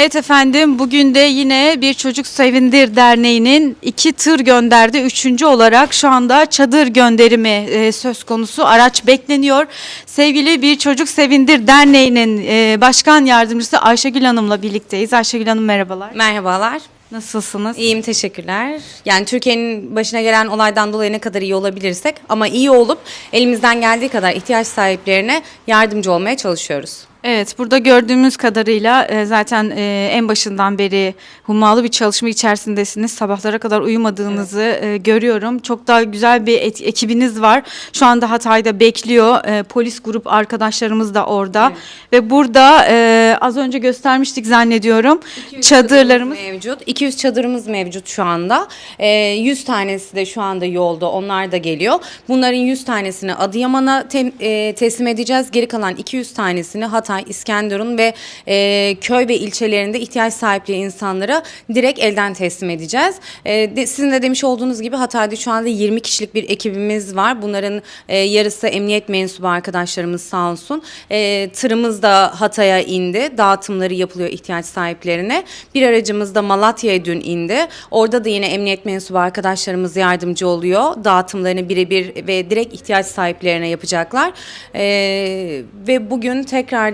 Evet efendim bugün de yine bir Çocuk Sevindir Derneği'nin iki tır gönderdi. Üçüncü olarak şu anda çadır gönderimi e, söz konusu. Araç bekleniyor. Sevgili bir Çocuk Sevindir Derneği'nin e, başkan yardımcısı Ayşegül Hanım'la birlikteyiz. Ayşegül Hanım merhabalar. Merhabalar. Nasılsınız? İyiyim teşekkürler. Yani Türkiye'nin başına gelen olaydan dolayı ne kadar iyi olabilirsek ama iyi olup elimizden geldiği kadar ihtiyaç sahiplerine yardımcı olmaya çalışıyoruz. Evet, burada gördüğümüz kadarıyla e, zaten e, en başından beri hummalı bir çalışma içerisindesiniz. Sabahlara kadar uyumadığınızı e, görüyorum. Çok da güzel bir et- ekibiniz var. Şu anda Hatay'da bekliyor. E, polis grup arkadaşlarımız da orada. Ve burada e, az önce göstermiştik zannediyorum. Çadırlarımız. mevcut. 200 çadırımız mevcut şu anda. Ee, 100 tanesi de şu anda yolda. Onlar da geliyor. Bunların 100 tanesini Adıyaman'a tem- e, teslim edeceğiz. Geri kalan 200 tanesini Hatay, İskenderun ve e, köy ve ilçelerinde ihtiyaç sahipli insanlara direkt elden teslim edeceğiz. E, de- sizin de demiş olduğunuz gibi Hatay'da şu anda 20 kişilik bir ekibimiz var. Bunların e, yarısı emniyet mensubu arkadaşlarımız sağ olsun. E, tırımız da Hatay'a indi. Dağıtımları yapılıyor ihtiyaç sahiplerine. Bir aracımız da Malatya'ya dün indi. Orada da yine emniyet mensubu arkadaşlarımız yardımcı oluyor. Dağıtımlarını birebir ve direkt ihtiyaç sahiplerine yapacaklar. E, ve bugün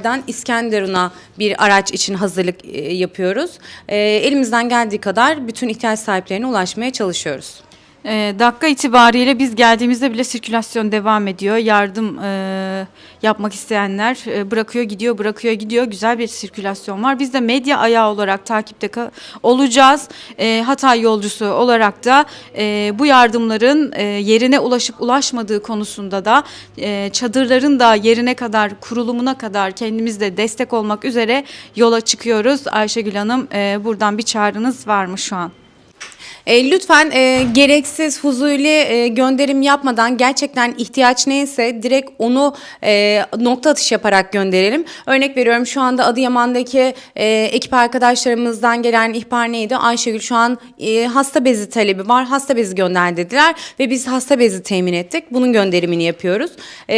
tekrardan İskenderun'a bir araç için hazırlık e, yapıyoruz. E, elimizden geldiği kadar bütün ihtiyaç sahiplerine ulaşmaya çalışıyoruz. E, dakika itibariyle biz geldiğimizde bile sirkülasyon devam ediyor. Yardım e, yapmak isteyenler e, bırakıyor gidiyor bırakıyor gidiyor. Güzel bir sirkülasyon var. Biz de medya ayağı olarak takipte olacağız. E, Hatay yolcusu olarak da e, bu yardımların e, yerine ulaşıp ulaşmadığı konusunda da e, çadırların da yerine kadar kurulumuna kadar kendimiz de destek olmak üzere yola çıkıyoruz. Ayşegül Hanım e, buradan bir çağrınız var mı şu an? E, lütfen e, gereksiz huzurlu e, gönderim yapmadan gerçekten ihtiyaç neyse direkt onu e, nokta atış yaparak gönderelim. Örnek veriyorum şu anda Adıyaman'daki e, ekip arkadaşlarımızdan gelen ihbar neydi? Ayşegül şu an e, hasta bezi talebi var. Hasta bezi gönder dediler ve biz hasta bezi temin ettik. Bunun gönderimini yapıyoruz. E,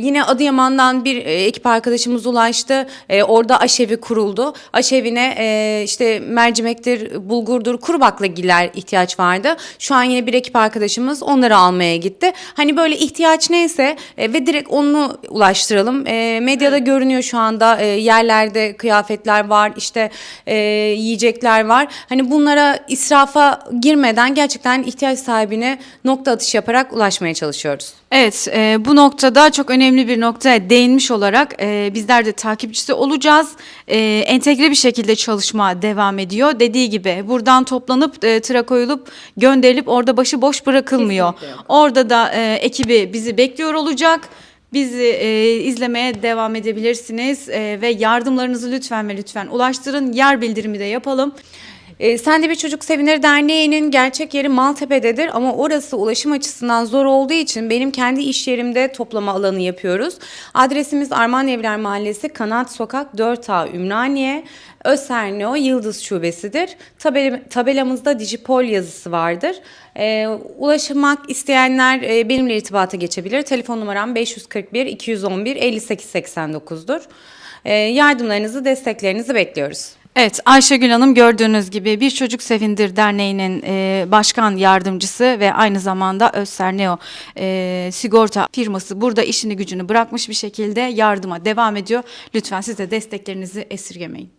yine Adıyaman'dan bir e, ekip arkadaşımız ulaştı. E, orada aşevi kuruldu. Aşevine e, işte mercimektir, bulgurdur, kuru baklagiller ihtiyaç vardı. Şu an yine bir ekip arkadaşımız onları almaya gitti. Hani böyle ihtiyaç neyse e, ve direkt onu ulaştıralım. E, medyada görünüyor şu anda e, yerlerde kıyafetler var, işte e, yiyecekler var. Hani bunlara israfa girmeden gerçekten ihtiyaç sahibine nokta atış yaparak ulaşmaya çalışıyoruz. Evet, e, bu noktada çok önemli bir noktaya değinmiş olarak e, bizler de takipçisi olacağız. E, entegre bir şekilde çalışma devam ediyor. Dediği gibi buradan toplanıp e, tıra koyulup gönderilip orada başı boş bırakılmıyor. Orada da e, ekibi bizi bekliyor olacak. Bizi e, izlemeye devam edebilirsiniz E, ve yardımlarınızı lütfen ve lütfen ulaştırın. Yer bildirimi de yapalım. E, Sen de bir Çocuk Sevinir Derneği'nin gerçek yeri Maltepe'dedir ama orası ulaşım açısından zor olduğu için benim kendi iş yerimde toplama alanı yapıyoruz. Adresimiz Arman Evler Mahallesi, Kanat Sokak 4A Ümraniye. Özserneo Yıldız Şubesidir. Tabel tabelamızda Dijipol yazısı vardır. E, ulaşmak isteyenler e, benimle irtibata geçebilir. Telefon numaram 541 211 58 89'dur. E, yardımlarınızı, desteklerinizi bekliyoruz. Evet Ayşegül Hanım gördüğünüz gibi Bir Çocuk Sevindir Derneği'nin e, başkan yardımcısı ve aynı zamanda Özserneo e, sigorta firması burada işini gücünü bırakmış bir şekilde yardıma devam ediyor. Lütfen siz de desteklerinizi esirgemeyin.